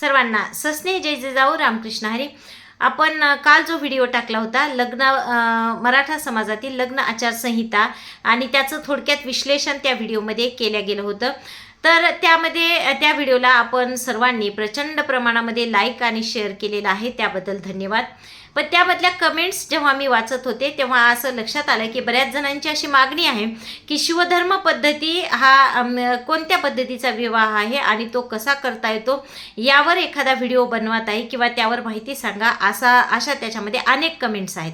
सर्वांना ससने जय जय जाऊ रामकृष्ण हरी. आपण काल जो व्हिडिओ टाकला होता लग्न मराठा समाजातील लग्न आचारसंहिता आणि त्याचं थोडक्यात विश्लेषण त्या व्हिडिओमध्ये केलं गेलं होतं. तर त्यामध्ये त्या व्हिडिओला आपण सर्वांनी प्रचंड प्रमाणामध्ये लाईक आणि शेअर केलेला आहे. त्याबद्दल धन्यवाद. पण त्यामधल्या कमेंट्स जेव्हा मी वाचत होते तेव्हा असं लक्षात आलं की बऱ्याच जणांची अशी मागणी आहे की शिवधर्म पद्धती हा कोणत्या पद्धतीचा विवाह आहे आणि तो कसा करता येतो यावर एखादा व्हिडिओ बनवत आहे किंवा त्यावर माहिती सांगा असा अशा त्याच्यामध्ये अनेक कमेंट्स आहेत.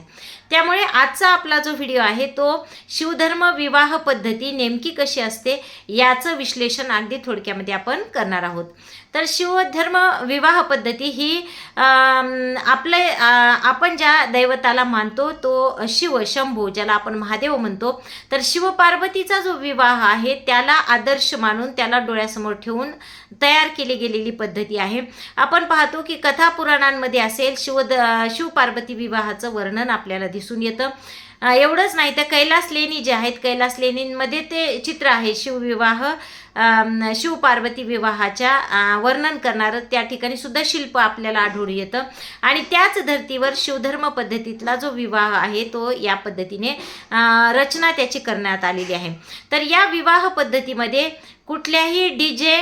त्यामुळे आजचा आपला जो व्हिडिओ आहे तो शिवधर्म विवाह पद्धती नेमकी कशी असते याचं विश्लेषण अगदी थोडक्यामध्ये आपण करणार आहोत. तर शिवधर्म विवाह पद्धती ही आपले आपण ज्या दैवताला मानतो तो शिव शंभू ज्याला आपण महादेव म्हणतो तर शिवपार्वतीचा जो विवाह आहे त्याला आदर्श मानून त्याला डोळ्यासमोर ठेवून तयार केली गेलेली पद्धती आहे. आपण पाहतो की कथा पुराणांमध्ये असेल शिव शिवपार्वती विवाहाचं वर्णन आपल्याला दिसून येतं. एवढंच नाही तर कैलास लेणी जे आहेत कैलास लेणींमध्ये ते चित्र आहे शिवविवाह शिवपार्वती विवाहाच्या वर्णन करणारं त्या ठिकाणी सुद्धा शिल्प आपल्याला आढळून येतं. आणि त्याच धर्तीवर शिवधर्म पद्धतीतला जो विवाह आहे तो या पद्धतीने रचना त्याची करण्यात आलेली आहे. तर या विवाह पद्धतीमध्ये कुठल्याही डी जे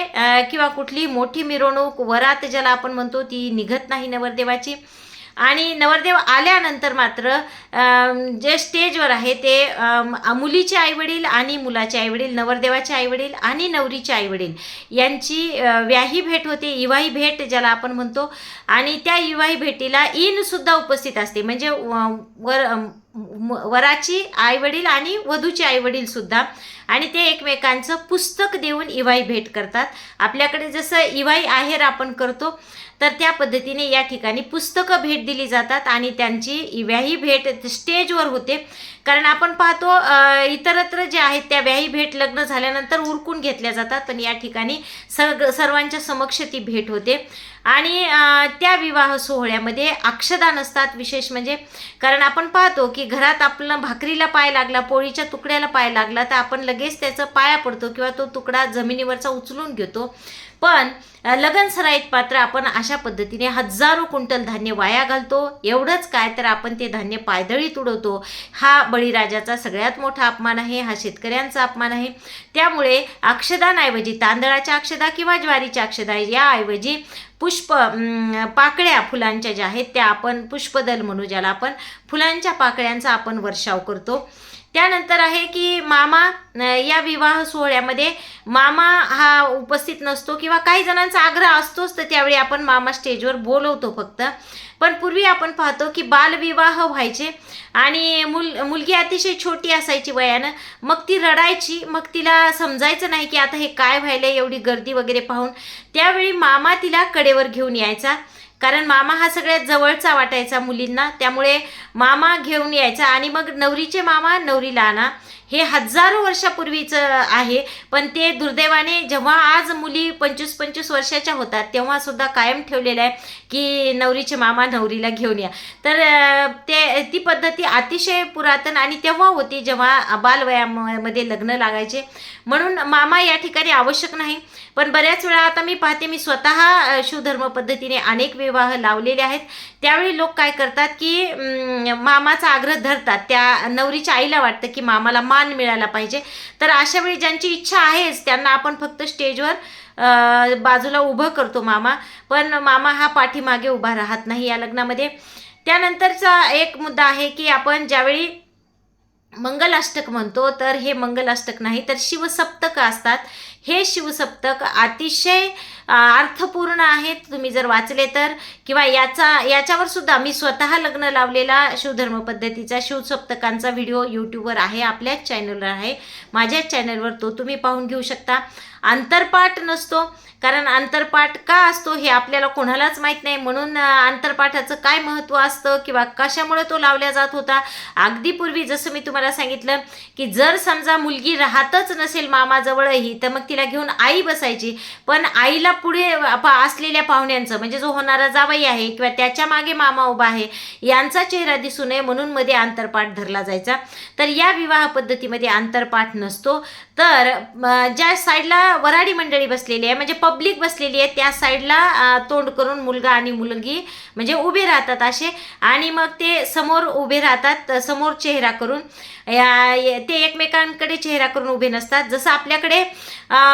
किंवा कुठलीही मोठी मिरवणूक वरात ज्याला आपण म्हणतो ती निघत नाही नवरदेवाची. आणि नवरदेव आल्यानंतर मात्र जे स्टेजवर आहे ते मुलीचे आईवडील आणि मुलाचे आईवडील नवरदेवाचे आईवडील आणि नवरीचे आईवडील यांची व्याही भेट होते इवाही भेट ज्याला आपण म्हणतो. आणि त्या इवाही भेटीला इनसुद्धा उपस्थित असते. म्हणजे व- वर वराची आईवडील आणि वधूचे आईवडीलसुद्धा आणि ते एकमेकांचं पुस्तक देऊन इवाई भेट करतात. आपल्याकडे जसं इवाई आहेर आपण करतो तर त्या पद्धतीने या ठिकाणी पुस्तकं भेट दिली जातात आणि त्यांची इव्याही भेट स्टेजवर होते. कारण आपण पाहतो इतरत्र जे आहेत त्या व्याही भेट लग्न झाल्यानंतर उरकून घेतल्या जातात पण या ठिकाणी सग सर्वांच्या समक्ष ती भेट होते. आणि त्या विवाह सोहळ्यामध्ये अक्षदा नसतात विशेष म्हणजे कारण आपण पाहतो की घरात आपलं भाकरीला पाय लागला पोळीच्या तुकड्याला पाय लागला तर आपण लगेच त्याचं पाया पडतो किंवा तो तुकडा जमिनीवरचा उचलून घेतो. पण लगनसराईत लगन सराईत पात्र आपण अशा पद्धतीने हजारो क्विंटल धान्य वाया घालतो. एवढंच काय तर आपण ते धान्य पायदळीत उडवतो. हा बळीराजाचा सगळ्यात मोठा अपमान आहे हा शेतकऱ्यांचा अपमान आहे. त्यामुळे अक्षदांऐवजी तांदळाच्या अक्षदा किंवा ज्वारीच्या अक्षदा याऐवजी पुष्प पाकळ्या फुलांच्या ज्या आहेत त्या आपण पुष्पदल म्हणू ज्याला आपण फुलांच्या पाकळ्यांचा आपण वर्षाव करतो. त्यानंतर आहे की मामा या विवाह सोहळ्यामध्ये मामा हा उपस्थित नसतो किंवा काही जणांचा आग्रह असतोच तर त्यावेळी आपण मामा स्टेजवर बोलवतो फक्त. पण पूर्वी आपण पाहतो की बालविवाह व्हायचे आणि मुल मुलगी अतिशय छोटी असायची वयानं. मग ती रडायची मग तिला समजायचं नाही की आता हे काय व्हायलं एवढी गर्दी वगैरे पाहून. त्यावेळी मामा तिला कडेवर घेऊन यायचा. कारण मामा हा सगळ्यात जवळचा वाटायचा मुलींना त्यामुळे मामा घेऊन यायचा. आणि मग नवरीचे मामा नवरीला आणा हे हजारो वर्षापूर्वीचं आहे. पण ते दुर्दैवाने जेव्हा आज मुली पंचवीस पंचवीस वर्षाच्या होतात तेव्हा सुद्धा कायम ठेवलेलं आहे की नवरीचे मामा नवरीला घेऊन या. तर ते पद्धती अतिशय पुरातन आणि तेव्हा होती जेव्हा बालवयामध्ये लग्न लागायचे. म्हणून मामा या ठिकाणी आवश्यक नाही. पण बऱ्याच वेळा आता मी पाहते मी स्वतः शिवधर्म पद्धतीने अनेक विवाह लावलेले आहेत. त्यावेळी लोक काय करतात की मामाचा आग्रह धरतात. त्या नवरीच्या आईला वाटतं की मामाला मान मिळाला पाहिजे. तर अशा वेळी ज्यांची इच्छा आहेच त्यांना आपण फक्त स्टेजवर बाजूला उभं करतो मामा. पण मामा हा पाठीमागे उभा राहत नाही या लग्नामध्ये. त्यानंतरचा एक मुद्दा आहे की आपण ज्यावेळी मंगलाष्टक म्हणतो तर हे मंगलाष्टक नाही तर शिवसप्तक असतात. हे शिवसप्तक अतिशय अर्थपूर्ण आहेत. तुम्ही जर वाचले तर किंवा याचा याच्यावर सुद्धा मी स्वतः लग्न लावलेला शिवधर्म पद्धतीचा शिवसप्तकांचा व्हिडिओ यूट्यूबवर आहे आपल्याच चॅनलवर आहे. माझ्याच चॅनलवर तो तुम्ही पाहून घेऊ शकता. आंतरपाठ नसतो. कारण आंतरपाठ का असतो हे आपल्याला कोणालाच माहीत नाही. म्हणून अंतरपाठाचं आंतरपाठाचं काय महत्त्व असतं किंवा कशामुळे तो लावला जात होता? अगदी पूर्वी जसं मी तुम्हाला सांगितलं की जर समजा मुलगी राहतच नसेल मामाजवळही तर मग तिला घेऊन आई बसायची. पण आईला पुढे आप- असलेल्या पाहुण्यांचं म्हणजे जो होणारा जावई आहे किंवा त्याच्यामागे मामा उभा आहे यांचा चेहरा दिसू नये म्हणून मध्ये आंतरपाठ धरला जायचा. तर या विवाह पद्धतीमध्ये आंतरपाठ नसतो. तर ज्या साईडला वराडी मंडळी बसलेली आहे म्हणजे पब्लिक बसलेली आहे त्या साईडला तोंड करून मुलगा आणि मुलगी म्हणजे उभे राहतात असे. आणि मग ते समोर उभे राहतात समोर चेहरा करून. या- ते एकमेकांकडे चेहरा करून उभे नसतात. जसं आपल्याकडे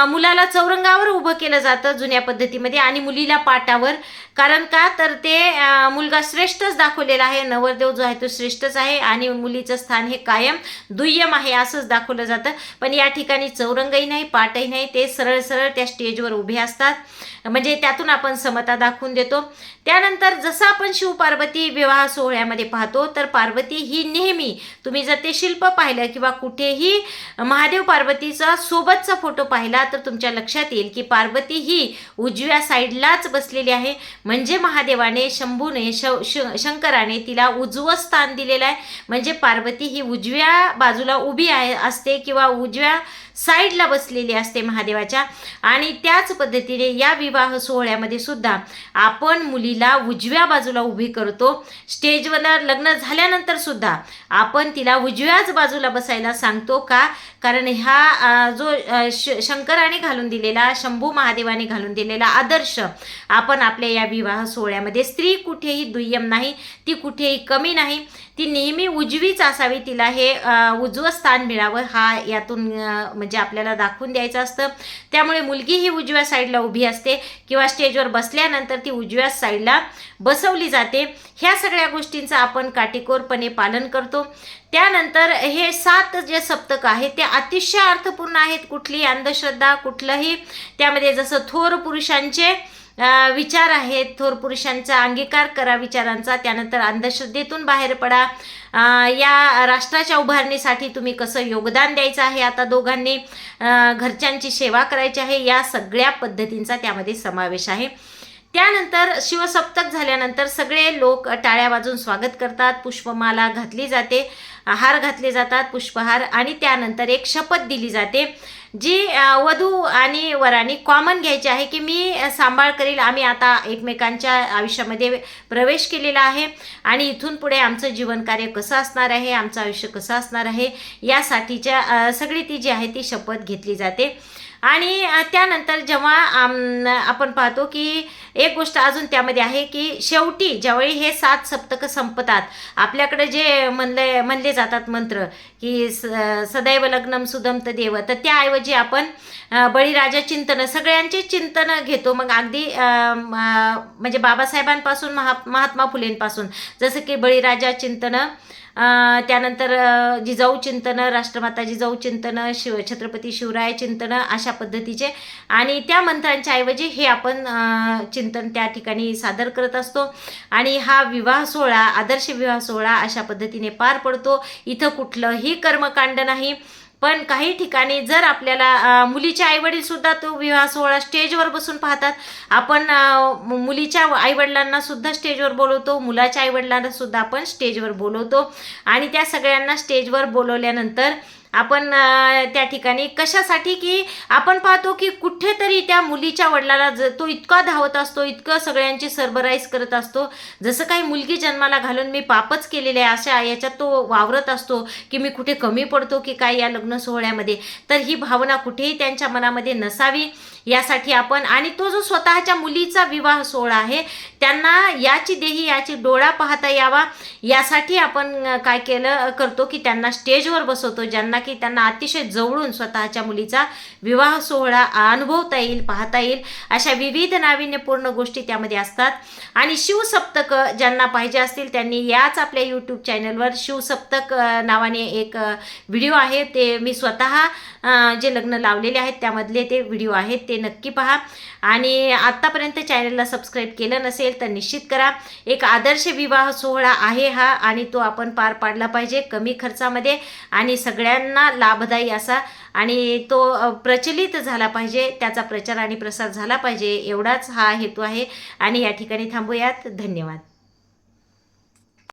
मुलाला चौरंगावर उभं केलं जातं जुन्या पद्धतीमध्ये आणि मुलीला पाटावर कारण का? तर ते मुलगा श्रेष्ठच दाखवलेला आहे. नवरदेव जो आहे तो श्रेष्ठच आहे आणि मुलीचं स्थान हे कायम दुय्यम आहे असंच दाखवलं जातं. पण या ठिकाणी चौरंगही नाही पाटही नाही. ते सरळ सरळ त्या स्टेजवर उभे असतात. म्हणजे त्यातून आपण समता दाखवून देतो. त्यानंतर जसं आपण शिवपार्वती विवाह सोहळ्यामध्ये पाहतो तर पार्वती ही नेहमी तुम्ही जर ते शिल्प पाहिलं किंवा कुठेही महादेव पार्वतीचा सोबतचा फोटो पाहिला तर तुमच्या लक्षात येईल की पार्वती ही उजव्या साईडलाच बसलेली आहे. म्हणजे महादेवाने शंभूने श श- शंकराने तिला उजवं स्थान दिलेलं आहे. म्हणजे पार्वती ही उजव्या बाजूला उभी आहे असते किंवा उजव्या साईडला बसलेली असते महादेवाच्या. आणि त्याच पद्धतीने या विवाह सोहळ्यामध्ये सुद्धा आपण मुलीला उजव्या बाजूला उभी करतो. स्टेजवर लग्न झाल्यानंतर सुद्धा आपण तिला उजव्याच बाजूला बसायला सांगतो का? कारण ह्या जो श शंकराने घालून दिलेला शंभू महादेवाने घालून दिलेला आदर्श आपण आपल्या या विवाह सोहळ्यामध्ये स्त्री कुठेही दुय्यम नाही ती कुठेही कमी नाही. ती नेहमी उजवीच असावी तिला हे उजवं स्थान मिळावं हा यातून म्हणजे म्हणजे आपल्याला दाखवून द्यायचं असतं. त्यामुळे मुलगी ही उजव्या साईडला उभी असते किंवा स्टेजवर बसल्यानंतर ती उजव्या साईडला बसवली जाते. ह्या सगळ्या गोष्टींचं आपण काटेकोरपणे पालन करतो. त्यानंतर हे सात जे सप्तक आहेत ते अतिशय अर्थपूर्ण आहेत. कुठलीही अंधश्रद्धा कुठलंही त्यामध्ये जसं थोर पुरुषांचे विचार आहेत. थोर पुरुषांचा अंगीकार करा विचारांचा. त्यानंतर अंधश्रद्धेतून बाहेर पडा. या राष्ट्राच्या उभारणीसाठी तुम्ही कसं योगदान द्यायचं आहे? आता दोघांनी घरच्यांची सेवा करायची आहे. या सगळ्या पद्धतींचा त्यामध्ये समावेश आहे. त्यानंतर शिवसप्तक झाल्यानंतर सगळे लोक टाळ्या वाजून स्वागत करतात. पुष्पमाला घातली जाते. हार घातले जातात. पुष्पहार आणि त्यानंतर एक शपथ दिली जाते. जी वधू आणि वरांनी कॉमन घ्यायची आहे की मी सांभाळ करील आम्ही आता एकमेकांच्या आयुष्यामध्ये प्रवेश केलेला आहे आणि इथून पुढे आमचं जीवनकार्य कसं असणार आहे आमचं आयुष्य कसं असणार आहे यासाठीच्या सगळी ती जी आहे ती शपथ घेतली जाते. आणि त्यानंतर जेव्हा आपण पाहतो की एक गोष्ट अजून त्यामध्ये आहे की शेवटी ज्यावेळी हे सात सप्तकं संपतात आपल्याकडे जे म्हणले म्हणले जातात मंत्र की स सदैव लग्नम सुदमत देव तर त्याऐवजी आपण बळीराजा चिंतन सगळ्यांचे चिंतन घेतो. मग अगदी म- म्हणजे बाबासाहेबांपासून महा महात्मा फुलेंपासून जसं की बळीराजा चिंतन त्यानंतर जिजाऊ चिंतन राष्ट्रमाता जिजाऊ चिंतन शिव छत्रपती शिवराय चिंतन अशा पद्धतीचे. आणि त्या मंत्रांच्या ऐवजी हे आपण चिंतन त्या ठिकाणी सादर करत असतो. आणि हा विवाह सोहळा आदर्श विवाह सोहळा अशा पद्धतीने पार पडतो. इथं कुठलंही कर्मकांड नाही. पण काही ठिकाणी जर आपल्याला मुलीच्या आईवडीलसुद्धा आईवडील सुद्धा तो विवाह सोहळा स्टेजवर बसून पाहतात. आपण मुलीच्या आईवडिलांना सुद्धा स्टेजवर बोलवतो. मुलाच्या आईवडिलांना सुद्धा आपण स्टेजवर बोलवतो. आणि त्या सगळ्यांना स्टेजवर बोलवल्यानंतर आपण त्या ठिकाणी कशासाठी की आपण पाहतो की कुठेतरी त्या मुलीच्या वडिलाला ज तो इतका धावत असतो इतकं सगळ्यांची सरबराईज करत असतो. जसं काही मुलगी जन्माला घालून मी पापच केलेले आहे अशा याच्यात तो वावरत असतो की मी कुठे कमी पडतो की काय या लग्न सोहळ्यामध्ये. तर ही भावना कुठेही त्यांच्या मनामध्ये नसावी यासाठी आपण आणि तो जो स्वतःच्या मुलीचा विवाह सोहळा आहे त्यांना याची देही याची डोळा पाहता यावा. यासाठी आपण काय केलं करतो की त्यांना स्टेजवर बसवतो ज्यांना की त्यांना अतिशय जवळून स्वतःच्या मुलीचा विवाह सोहळा अनुभवता येईल पाहता येईल. अशा विविध नाविन्यपूर्ण गोष्टी त्यामध्ये असतात. आणि शिवसप्तक ज्यांना पाहिजे असतील त्यांनी याच आपल्या यूट्यूब चॅनलवर शिवसप्तक नावाने एक व्हिडिओ आहे. ते मी स्वतः जे लग्न लावलेले आहेत त्यामधले ते व्हिडिओ आहेत. ते नक्की पहा. आणि आत्तापर्यंत चॅनलला सबस्क्राईब केलं नसेल तर निश्चित करा. एक आदर्श विवाह सोहळा आहे हा आणि तो आपण पार पाडला पाहिजे कमी खर्चामध्ये. आणि सगळ्यांना लाभदायी असा आणि तो प्रचलित झाला पाहिजे त्याचा प्रचार आणि प्रसार झाला पाहिजे एवढाच हा हेतू आहे. आणि या ठिकाणी थांबूयात. धन्यवाद.